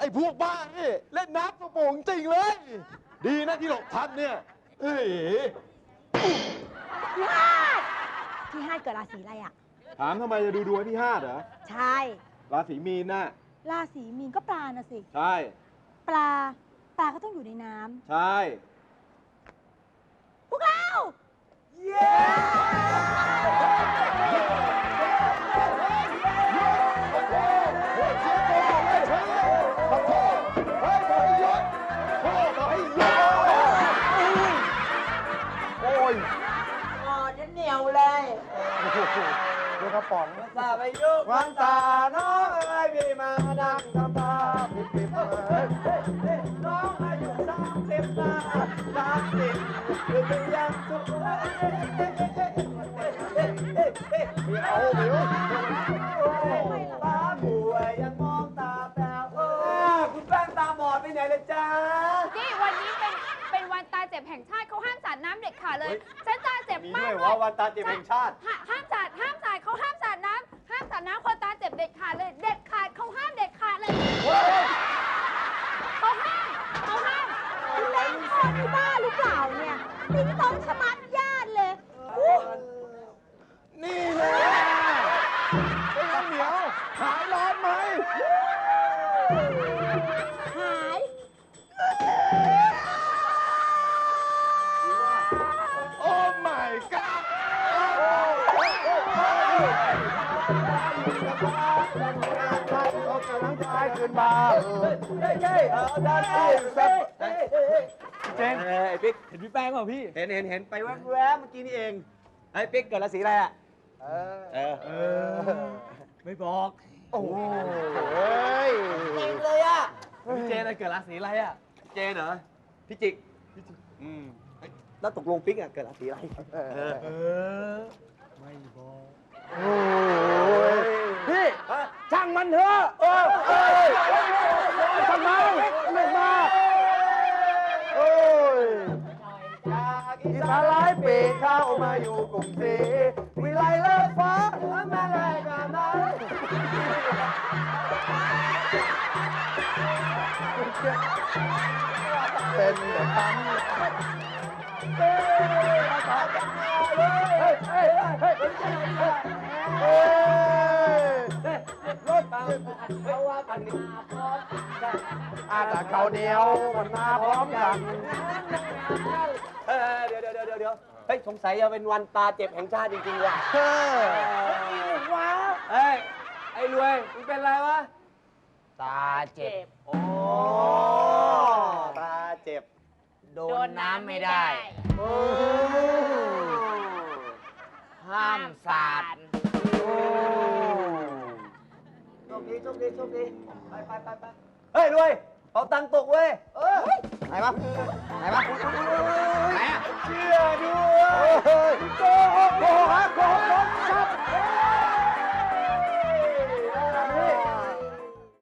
ไอ้พวกบ้านี่เล่นน้ำกระโปรงจริงเลย ดีนะที่หลบทันเนี่ยเฮ้ยพี่ฮาดพี่ฮาดเกิดราศีอะไรอะ ถามทำไมจะดูดวงให้พี่ฮาดเหรอ ใช่ ราศีมีนน่ะ ราศีมีนก็ปลาน่ะสิ ใช่ ปลา ปลาก็ต้องอยู่ในน้ำ ใช่ พวกเราขอ เหนียวเลยดูกระป๋องซาไปยุกวันตาน้องเอ้ยพี่มานั่งทำตาปิดปิดเอ้ยน้องอายุสามสิบห้าสามสิบหรือเป็นยังสุขไม่เอาไม่เอาตาบัวยังมองตาแป๋วเออคุณแป้งตาบอดไปไหนเลยจ้า นี่วันนี้เป็นเป็นวันตาเจ็ บแห่งชาติเขาห้ามสาดน้ำเด็ดขาดเลยฉันตาเจ็บมีมาด้วกยเลว่ายวันตาเจ็บแห่งชาติ ห้าห้ามสาดห้ามสาดเขาห้ามสาดน้ำห้ามสาดน้ำคนตาเจ็บเด็ดขาดเลย เด็ดขาดเขาห้ามเด็ดขาดเลยเขาห้ามเขาห้ามคุณเล่นคอที่บ้าหรือเปล่าเนี่ยติ๊งต้องชะมัดญาติเลยอู้นี่แหละเป็นข้าวเหนียวหายร้อนไหม ขากำลังจะให้คืนมาเฮ้ยเฮ้ยเอาด้านเฮ้ยเฮ้ยเฮ้ยเจนไอ้ปิ๊กเห็นพี่แป้งเปล่าพี่ เห็นเห็นเห็นไปแวบๆเมื่อกี้นี่เองไอ้ปิ๊กเกิดราศีอะไรอะเออเออไม่บอก โอ้โหเฮ้ยจริงเลยอะพี่เจนอะเกิดราศีอะไรอะ เจนเหรอพิจิกอืม แล้วตกลงปิ๊กอะเกิดราศีอะไรเออเออไม่บอกโอ้ยพี่ช่างมันเถอะเออเออช่างมันไม่มาโอ้ยอีสานหลายปีเข้ามาอยู่กรุงศรีวิไลเลิศฟ้ามาแรงงานนั้นเป็นแบบปั๊มเฮ้ยเฮ้ยเฮ้ยเฮ้ยเฮ้ยรถมาเพราะว่ามันมาพร้อมกัน อาแต่เขาวเหนียวมันมาพร้อมกันเออเดี๋ยวเดี๋ยวเดี๋ยวเดี๋ยวเฮ้ยสงสัยจะเป็นวันตาเจ็บแห่งชาติจริงๆว่ะเออว้าเฮ้ยไอ้รวยมึงเป็นไรวะ ตาเจ็บ โอ้ ตาเจ็บ โดนน้ำไม่ได้ โอ้ห้ามสาดโชคดีโชคดีโชคดีไปไปไปไปเฮ้ยรวยเอาตังค์ตกเว้ยเออไหนวะไหนวะไหนอะเชื่อ